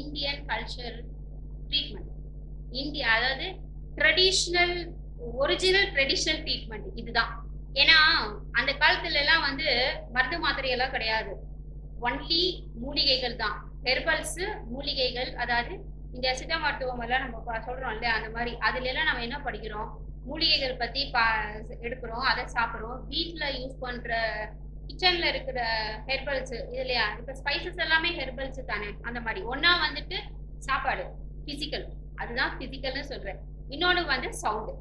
Indian culture treatment India அதாவது traditional original traditional treatment இதுதான். ஏன்னா அந்த காலத்துல எல்லாம் வந்து மருந்து மாத்திரையெல்லாம் கிடையாது. ஒன்லி மூலிகைகள் தான். ஹெர்பல்ஸ் மூலிகைகள் அதாவது இந்த சித்த மருத்துவம் எல்லாம் நம்ம சொல்றோம் இல்லையா அந்த மாதிரி. அதுல எல்லாம் நம்ம என்ன படிக்கிறோம்? மூலிகைகள் பத்தி பா எடுக்கிறோம் அதை சாப்பிட்றோம். வீட்டில் யூஸ் பண்ற கிச்சன்ல இருக்கிற ஹெர்பல்ஸ் இல்லையா? இப்ப ஸ்பைசஸ் எல்லாமே ஹெர்பல்ஸ் தானே? அந்த மாதிரி. ஒன்னா வந்துட்டு சாப்பாடு பிசிக்கல் அதுதான் பிசிக்கல்னு சொல்றேன். இன்னொன்று வந்து சவுண்டு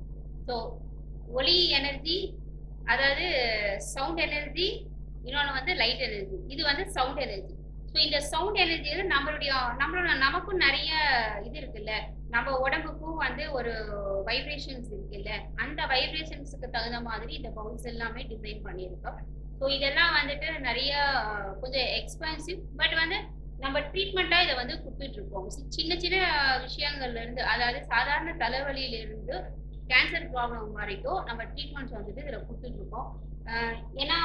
ஸோ ஒலி எனர்ஜி அதாவது சவுண்ட் எனர்ஜி இன்னொன்று வந்து லைட் எனர்ஜி இது வந்து சவுண்ட் எனர்ஜி ஸோ இந்த சவுண்ட் எனர்ஜி நம்மளுடைய நம்மளோட நமக்கும் நிறைய இது இருக்குல்ல? நம்ம உடம்புக்கும் வந்து ஒரு வைப்ரேஷன்ஸ் இருக்குல்ல? அந்த வைப்ரேஷன்ஸுக்கு தகுந்த மாதிரி இந்த பவுல்ஸ் எல்லாமே டிசைன் பண்ணியிருக்கோம். ஸோ இதெல்லாம் வந்துட்டு நிறைய கொஞ்சம் எக்ஸ்பென்சிவ் பட் வந்து நம்ம ட்ரீட்மெண்ட்டாக இதை வந்து கொடுத்துட்ருக்கோம். சி- சின்ன சின்ன விஷயங்கள்லேருந்து அதாவது சாதாரண தலைவலியிலேருந்து கேன்சர் ப்ராப்ளம் வரைக்கும் நம்ம ட்ரீட்மெண்ட்ஸ் வந்துட்டு இதில் கொடுத்துட்ருக்கோம். ஏன்னா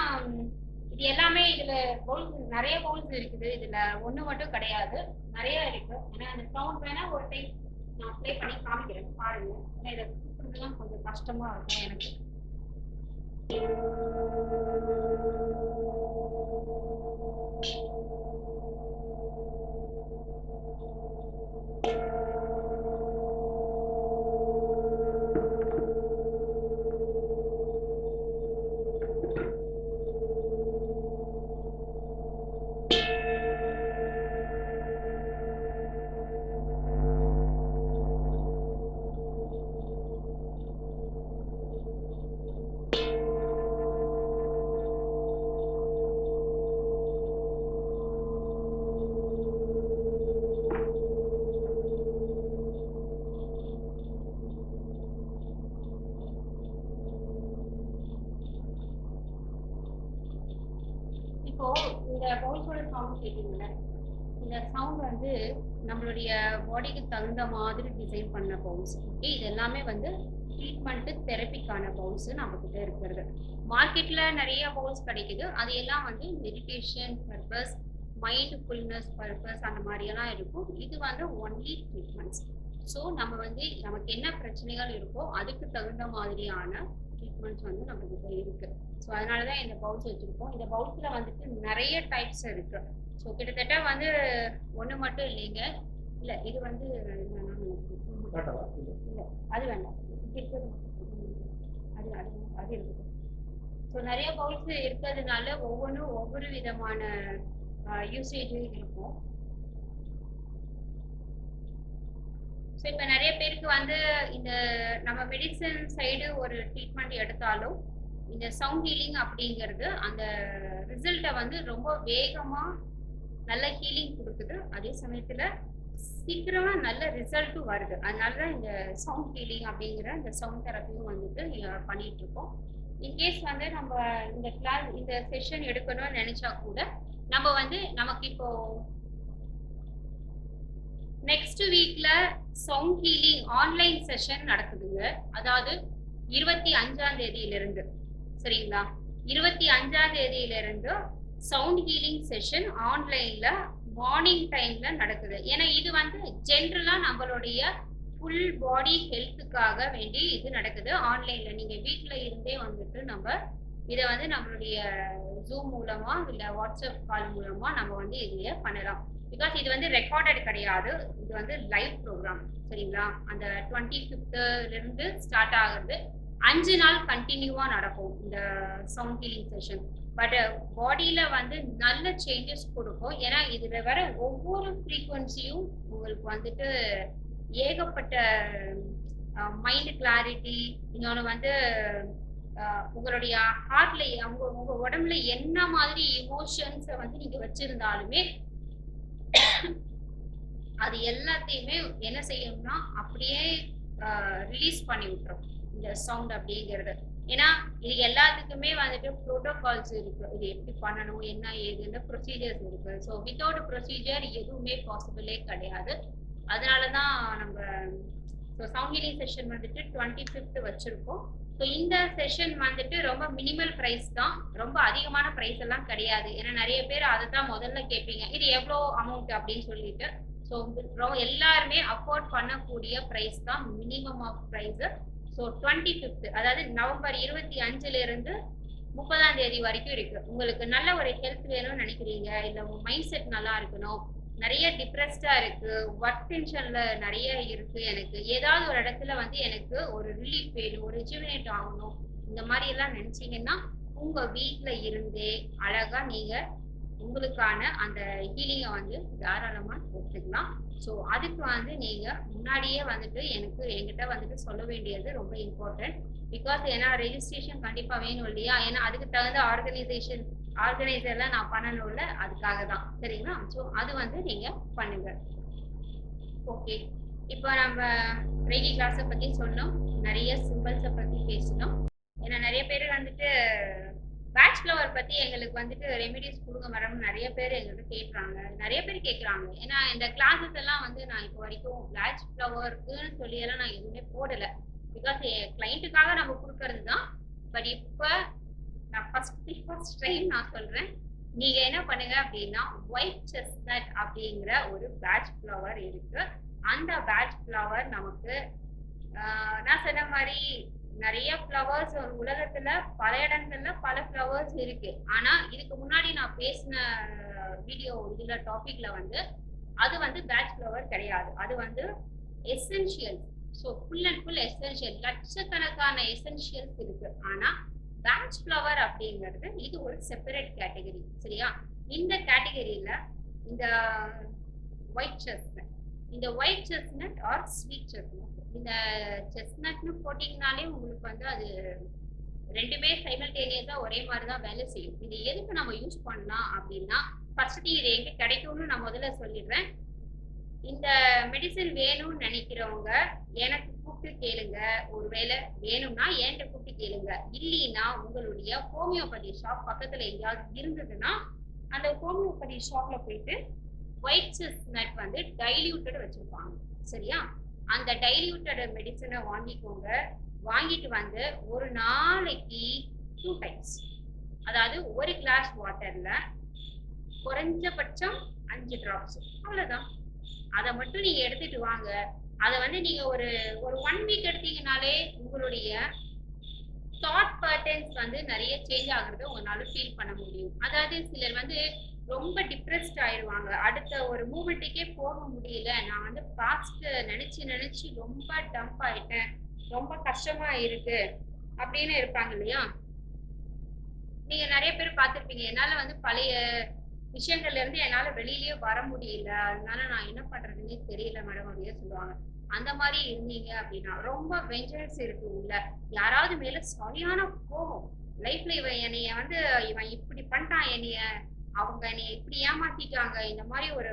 இது எல்லாமே இதில் கோல்ஸ் நிறைய கோல்ஸ் இருக்குது. இதில் ஒன்று மட்டும் கிடையாது. நிறைய இருக்குது ஏன்னா அந்த சவுண்ட் வேணால் ஒரு டைம் நான் ப்ளே பண்ணி காமிக்கிறேன். பாருங்கள் ஏன்னா இதை கொடுக்குறதுலாம் கொஞ்சம் கஷ்டமாக இருக்கும் எனக்கு. Thank you. இந்த பவுல்ஸோட சவுண்ட் கேட்டீங்கல்ல இந்த சவுண்ட் வந்து நம்மளுடைய பாடிக்கு தகுந்த மாதிரி டிசைன் பண்ண பவுல்ஸ் ஓகே இது எல்லாமே வந்து ட்ரீட்மெண்ட்டு தெரப்பிக்கான பவுல்ஸ் நம்ம கிட்ட இருக்கிறது மார்க்கெட்ல நிறைய பவுல்ஸ் கிடைக்குது. அது எல்லாம் வந்து meditation purpose mindfulness purpose அந்த மாதிரியெல்லாம் இருக்கும். இது வந்து ஒன்லி ட்ரீட்மெண்ட்ஸ் ஸோ நம்ம வந்து நமக்கு என்ன பிரச்சனைகள் இருக்கோ அதுக்கு தகுந்த மாதிரியான ட்ரீட்மெண்ட்ஸ் வந்து நம்ம கிட்ட இருக்கு. ஸோ அதனால தான் இந்த பவுல்ஸ் வச்சுருக்கோம். இந்த பவுல்ஸில் வந்துட்டு நிறைய டைப்ஸ் இருக்கு. ஸோ கிட்டத்தட்ட வந்து ஒன்று மட்டும் இல்லைங்க. இல்லை இது வந்து? இல்ல. அது வேண்டாம். அது அது அது இருக்குது ஸோ நிறைய பவுல்ஸ் இருக்கிறதுனால ஒவ்வொன்றும் ஒவ்வொரு விதமான யூசேஜ் இருக்கும். ஸோ இப்போ நிறைய பேருக்கு வந்து இந்த நம்ம மெடிசன் சைடு ஒரு ட்ரீட்மெண்ட் எடுத்தாலும் இந்த சவுண்ட் ஹீலிங் அப்படிங்கிறது அந்த ரிசல்ட்டை வந்து ரொம்ப வேகமாக நல்ல ஹீலிங் கொடுக்குது. அதே சமயத்தில் சீக்கிரமா நல்ல ரிசல்ட்டும் வருது. அதனால தான் இந்த சவுண்ட் ஹீலிங் அப்படிங்கிற இந்த சவுண்ட் தெரப்பியும் வந்துட்டு பண்ணிட்டு இருக்கோம். இன்கேஸ் வந்து நம்ம இந்த கிளாஸ் இந்த செஷன் எடுக்கணும்னு நினைச்சா கூட நம்ம வந்து நமக்கு இப்போ நெக்ஸ்ட் வீக்ல சவுண்ட் ஹீலிங் ஆன்லைன் செஷன் நடக்குதுங்க. அதாவது இருபத்தி அஞ்சாம் தேதியிலிருந்து. சரிங்களா? இருபத்தி அஞ்சாம் தேதியிலிருந்து சவுண்ட் ஹீலிங் செஷன் ஆன்லைன்ல மார்னிங் டைம்ல நடக்குது. ஏன்னா இது வந்து ஜென்ரலா நம்மளுடைய ஃபுல் பாடி ஹெல்த்துக்காக வேண்டி இது நடக்குது ஆன்லைன்ல நீங்க வீட்டில் இருந்தே வந்துட்டு நம்ம இதை வந்து நம்மளுடைய ஜூம் மூலமா இல்ல வாட்ஸ்அப் கால் மூலமா நம்ம வந்து இதையே பண்ணலாம். பிகாஸ் இது வந்து ரெக்கார்டட் கிடையாது. இது வந்து லைவ் ப்ரோக்ராம் சரிங்களா? அந்த டுவெண்ட்டி ஃபிஃப்த்துலேருந்து ஸ்டார்ட் ஆகுறது அஞ்சு நாள் கண்டினியூவாக நடக்கும் இந்த சவுண்ட் ஹீலிங் செஷன் பட் பாடியில் வந்து நல்ல சேஞ்சஸ் கொடுக்கும். ஏன்னா இதில் வர ஒவ்வொரு ஃப்ரீக்குவன்சியும் உங்களுக்கு வந்துட்டு ஏகப்பட்ட மைண்ட் கிளாரிட்டி இன்னொன்று வந்து உங்களுடைய ஹார்ட்ல உங்க உங்க உடம்புல என்ன மாதிரி இமோஷன்ஸை வந்து நீங்க வச்சிருந்தாலுமே அது எல்லாத்தையுமே என்ன செய்யணும்னா அப்படியே ரிலீஸ் பண்ணி விட்டுரும். இந்த சவுண்ட் அப்படிங்கிறது. ஏன்னா இது எல்லாத்துக்குமே வந்துட்டு ப்ரோட்டோகால்ஸ் இருக்கு. இது எப்படி பண்ணணும் என்ன ஏதுன்னு ப்ரொசீஜர்ஸ் இருக்கு. ஸோ வித்தவுட் ப்ரொசீஜர் எதுவுமே பாசிபிளே கிடையாது. அதனால தான் நம்ம ஸோ சவுண்ட் ஹீலிங் செஷன் வந்துட்டு டுவெண்ட்டி ஃபிஃப்த் வச்சுருக்கோம். ஸோ இந்த செஷன் வந்துட்டு ரொம்ப மினிமல் ப்ரைஸ் தான். ரொம்ப அதிகமான ப்ரைஸ் எல்லாம் கிடையாது. ஏன்னா நிறைய பேர் அதை தான் முதல்ல கேட்பீங்க. இது எவ்வளோ அமௌண்ட் அப்படின்னு சொல்லிட்டு. ஸோ எல்லாருமே அஃபோர்ட் பண்ணக்கூடிய ப்ரைஸ் தான் minimum of price so twenty fifth அதாவது நவம்பர் இருபத்தி அஞ்சுலேருந்து முப்பதாம் தேதி வரைக்கும் இருக்கு. உங்களுக்கு நல்ல ஒரு ஹெல்த் வேணும்னு நினைக்கிறீங்க? இல்லை உங்கள் மைண்ட் செட் நல்லா இருக்கணும்? நிறைய டிப்ரெஸ்டா இருக்கு. ஒர்க் டென்ஷன்ல நிறைய இருக்கு எனக்கு. ஏதாவது ஒரு இடத்துல வந்து எனக்கு ஒரு ரிலீஃப் வேணும் ஒரு ரிஜுவினேட் ஆகணும். இந்த மாதிரி எல்லாம் நினைச்சீங்கன்னா உங்க வீட்டுல இருந்தே அழகா நீங்க உங்களுக்கான அந்த ஹீலிங்கை வந்து தாராளமா எடுத்துக்கலாம். ஸோ அதுக்கு வந்து நீங்கள் முன்னாடியே வந்துட்டு எனக்கு என்கிட்ட வந்துட்டு சொல்ல வேண்டியது ரொம்ப இம்பார்ட்டன்ட் பிகாஸ் ஏன்னா ரெஜிஸ்ட்ரேஷன் கண்டிப்பாக வேணும் இல்லையா? ஏன்னா அதுக்கு தகுந்த ஆர்கனைசேஷன் ஆர்கனைசர்லாம் நான் பண்ணணும்ல அதுக்காக தான். சரிங்களா? ஸோ அது வந்து நீங்கள் பண்ணுங்க. ஓகே இப்போ நம்ம ரெய்கி கிளாஸை பற்றி சொன்னோம். நிறைய சிம்பிள்ஸை பற்றி பேசினோம். ஏன்னா நிறைய பேர் வந்துட்டு பேட்ச் ஃப்ளவர் பத்தி எங்களுக்கு வந்துட்டு ரெமிடிஸ் கொடுங்க மேடம் நிறைய பேர் எங்களுக்கு கேட்குறாங்க நிறைய பேர் கேட்குறாங்க ஏன்னா இந்த கிளாஸஸ் எல்லாம் வந்து நான் இப்போ வரைக்கும் பேட்ச் ஃப்ளவருக்குன்னு சொல்லி எல்லாம் நான் எதுவுமே போடலை. பிகாஸ் என் கிளைண்ட்டுக்காக நம்ம கொடுக்கறது தான். பட் இப்போ நான் ஃபர்ஸ்ட் ஃபர்ஸ்ட் டைம் நான் சொல்றேன். நீங்க என்ன பண்ணுங்க அப்படின்னா ஒயிட் செஸ்னட் அப்படிங்கிற ஒரு பேட்ச் ஃப்ளவர் இருக்கு. அந்த பேட்ச் ஃப்ளவர் நமக்கு நான் சொன்ன மாதிரி நிறைய ஃப்ளவர்ஸ் உலகத்துல பல இடங்கள்ல பல ஃப்ளவர்ஸ் இருக்கு. ஆனா இதுக்கு முன்னாடி நான் பேசின வீடியோ இதுல டாபிக்ல வந்து அது வந்து பேட்ச் ஃப்ளவர் கிடையாது. அது வந்து essential so full and full essential லட்சக்கணக்கான எசென்ஷியல்ஸ் இருக்கு. ஆனா பேட்ச் ஃப்ளவர் அப்படிங்கிறது இது ஒரு செப்பரேட் கேட்டகரி சரியா? இந்த கேட்டகரியில இந்த ஒயிட் செஸ்னட் இந்த white chestnut or sweet chestnut இந்த செஸ்னட்னு போட்டிங்கனாலே உங்களுக்கு வந்து அது ரெண்டுமே சைமல்டேனியஸாக ஒரே மாதிரி தான் வேலை செய்யும். இது எதுக்கு நம்ம யூஸ் பண்ணலாம் அப்படின்னா ஃபர்ஸ்ட் இது எங்கே கிடைக்கும்னு நான் முதல்ல சொல்லிடுறேன். இந்த மெடிசன் வேணும்னு நினைக்கிறவங்க எனக்கு கூப்பிட்டு கேளுங்க. ஒருவேளை வேணும்னா என்கிட்ட கூப்பிட்டு கேளுங்க. இல்லைன்னா உங்களுடைய ஹோமியோபதி ஷாப் பக்கத்தில் எங்கேயாவது இருந்ததுன்னா அந்த ஹோமியோபதி ஷாப்பில் போயிட்டு ஒயிட் செஸ் நட் வந்து டைல்யூட்டட் வச்சுருப்பாங்க. சரியா? அந்த டைல்யூட்டட் மெடிசனை வாங்கிக்கோங்க. வாங்கிட்டு வந்து ஒரு நாளைக்கு டூ டைம்ஸ் அதாவது ஒரு கிளாஸ் வாட்டர்ல குறைஞ்சபட்சம் அஞ்சு டிராப்ஸ் அவ்வளவுதான். அதை மட்டும் நீங்க எடுத்துட்டு வாங்க. அதை வந்து நீங்க ஒரு ஒரு ஒன் வீக் எடுத்தீங்கனாலே உங்களுடைய தாட் பேட்டர்ன்ஸ் வந்து நிறைய சேஞ்ச் ஆகுறத உங்களால ஃபீல் பண்ண முடியும். அதாவது சிலர் வந்து ரொம்ப டிப்ரெஸ்ட் ஆயிடுவாங்க அடுத்த ஒரு மூமெண்ட்டுக்கே போக முடியல. நான் வந்து பாஸ்ட் நினைச்சு நினைச்சு ரொம்ப டம்ப் ஆயிட்டேன். ரொம்ப கஷ்டமா இருக்கு. அப்படின்னு இருப்பாங்க இல்லையா? நீங்க நிறைய பேர் பார்த்துருப்பீங்க. என்னால வந்து பழைய விஷயங்கள்ல இருந்து என்னால வெளியிலயே வர முடியல. அதனால நான் என்ன பண்றதுன்னே தெரியல மேடம் அப்படின்னு சொல்லுவாங்க. அந்த மாதிரி இருந்தீங்க அப்படின்னா ரொம்ப வெஞ்சன்ஸ் இருக்கு உள்ள. யாராவது மேல சரியான கோபம். லைஃப்ல இவன் என்னைய வந்து இவன் இப்படி பண்ணிட்டான் என்னைய அவங்க என்னை இப்படி ஏமாத்திட்டாங்க இந்த மாதிரி ஒரு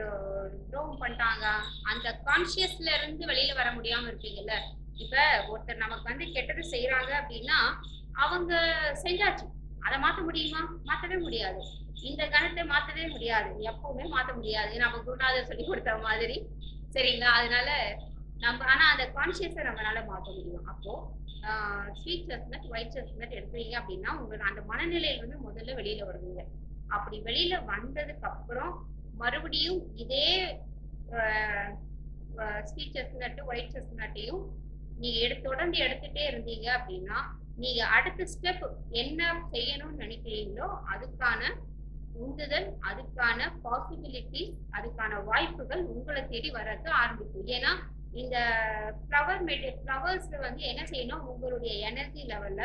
துரோகம் பண்ணிட்டாங்க அந்த கான்சியஸ்ல இருந்து வெளியில வர முடியாம இருப்பீங்கல்ல. இப்ப ஒருத்தர் நமக்கு வந்து கெட்டது செய்யறாங்க அப்படின்னா அவங்க செஞ்சாச்சு. அதை மாத்த முடியுமா? மாத்தவே முடியாது. இந்த கணத்தை மாத்தவே முடியாது. எப்பவுமே மாத்த முடியாது. நம்ம குருநாதர் சொல்லி கொடுத்த மாதிரி. சரிங்களா? அதனால நம்ம ஆனா அந்த கான்சியஸை நம்மளால மாத்த முடியும். அப்போ ஸ்வீட் சஸ்மெட் ஒயிட் சஸ்மெட் எடுக்கிறீங்க அப்படின்னா உங்களுக்கு அந்த மனநிலையில வந்து முதல்ல வெளியில வருவீங்க. அப்படி வெளியில வந்ததுக்கு அப்புறம் மறுபடியும் இதே ஸ்வீட் செஸ்னட்டு ஒயிட் செஸ்னட்டையும் நீங்க எடு தொடர்ந்து எடுத்துட்டே இருந்தீங்க அப்படின்னா நீங்க அடுத்த ஸ்டெப் என்ன செய்யணும்னு நினைக்கிறீங்களோ அதுக்கான உந்துதல் அதுக்கான பாசிபிலிட்டிஸ் அதுக்கான வாய்ப்புகள் உங்களை தேடி வர்றது ஆரம்பிக்கும். ஏன்னா இந்த ஃப்ளவர் மெடி ஃப்ளவர்ஸ் வந்து என்ன செய்யணும்? உங்களுடைய எனர்ஜி லெவல்ல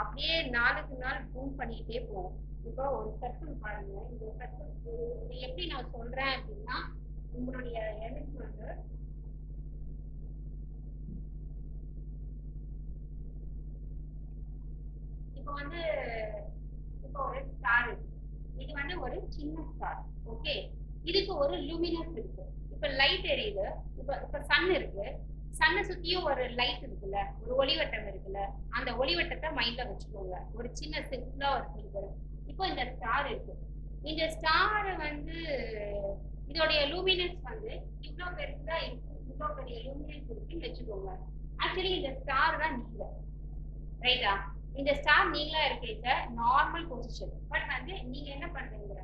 அப்படியே நாளுக்கு நாள் பூம் பண்ணிக்கிட்டே போகும். இப்போ ஒரு சர்க்கிள் பாருங்க. இந்த சர்க்கிள் இதை எப்படி நான் சொல்றேன் அப்படின்னா உங்களுடைய எனர்ஜி வந்து இப்போ வந்து இப்போ ஒரு ஸ்டார் இது வந்து ஒரு சின்ன ஸ்டார் ஓகே இதுக்கு ஒரு லூமினஸ் இருக்கு. இப்ப லைட் எரியுது. இப்ப இப்ப சன் இருக்கு. சன்னை சுத்தியும் ஒரு லைட் இருக்குல்ல ஒரு ஒளிவட்டம் இருக்குல்ல அந்த ஒளிவட்டத்தை மைண்ட்ல வச்சுக்கோங்க. ஒரு சின்ன சிம்பிளா ஒரு இப்போ இந்த ஸ்டார் இருக்கு. இந்த ஸ்டார் வந்து இதோடைய லூமினஸ் வந்து இவ்வளோ பெருசா இருக்கு இவ்வளோ பெரிய லூமினஸ் இருக்குன்னு வச்சுக்கோங்க. ஆக்சுவலி இந்த ஸ்டார் தான் நீங்கள் ரைட்டா இந்த ஸ்டார் நீங்களா இருக்கீங்க நார்மல் பொசிஷன் பட் வந்து நீங்க என்ன பண்றீங்க?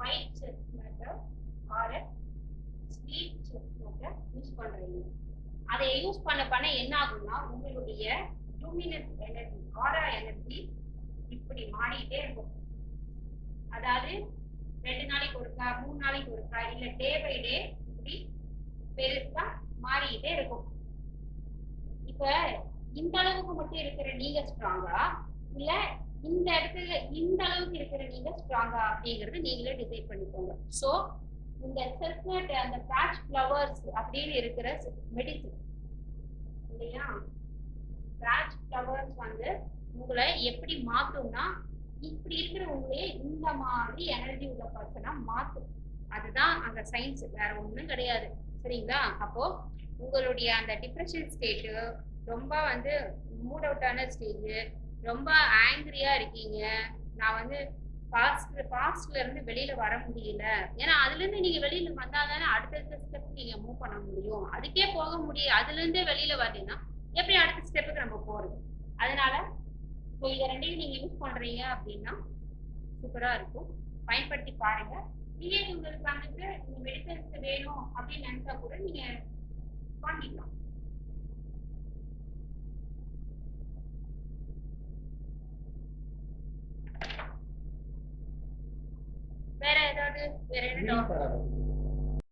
White chestnut or sweet chestnut use பண்றீங்க. அதை யூஸ் பண்ண பண்ண என்ன ஆகும்னா உங்களுடைய லூமினஸ் எனர்ஜி ஆரா எனர்ஜி இப்படி மாறிட்டே இருக்கும். அதாவது ரெண்டு நாளைக்கு ஒருக்கா மூணு நாளைக்கு ஒருக்கா இல்ல டே பை டே இப்படி பெருசா மாறிக்கிட்டே இருக்கும். இப்ப இந்த அளவுக்கு மட்டும் இருக்கிற நீங்க ஸ்ட்ராங்கா இல்ல இந்த இடத்துல இந்த அளவுக்கு இருக்கிற நீங்க ஸ்ட்ராங்கா அப்படிங்கறது நீங்களே டிசைட் பண்ணிக்கோங்க. சோ இந்த செஸ்னட் அந்த பேட்ச் ஃப்ளவர்ஸ் அப்படின்னு இருக்கிற மெடிசின் இல்லையா? பேட்ச் ஃப்ளவர்ஸ் வந்து உங்களை எப்படி மாத்தும்னா இப்படி இருக்கிற உங்களையே இந்த மாதிரி எனர்ஜி உள்ள பர்சனா மாத்தும். அதுதான் அந்த சயின்ஸ் வேற ஒண்ணும் கிடையாது. சரிங்களா? அப்போ உங்களுடைய அந்த டிப்ரெஷன் ஸ்டேட்டு ரொம்ப வந்து மூட் அவுட்டான ஸ்டேஜ் ரொம்ப ஆங்கிரியா இருக்கீங்க. நான் வந்து பாஸ்ட் பாஸ்ட்ல இருந்து வெளியில வர முடியல. ஏன்னா அதுல இருந்து நீங்க வெளியில வந்தாதானே அடுத்தடுத்த ஸ்டெப் நீங்க மூவ் பண்ண முடியும். அதுக்கே போக முடியும் அதுல இருந்தே வெளியில வரலைன்னா எப்படி அடுத்த ஸ்டெப்புக்கு நம்ம போறது. அதனால இப்போ இதை ரெண்டையும் நீங்க யூஸ் பண்றீங்க அப்படின்னா சூப்பரா இருக்கும். பயன்படுத்தி பாருங்க. இதே உங்களுக்கு வந்துட்டு இந்த மெடிசன்ஸ் வேணும் அப்படின்னு நினைச்சா கூட நீங்க வாங்கிக்கலாம். வேற ஏதாவது வேற என்ன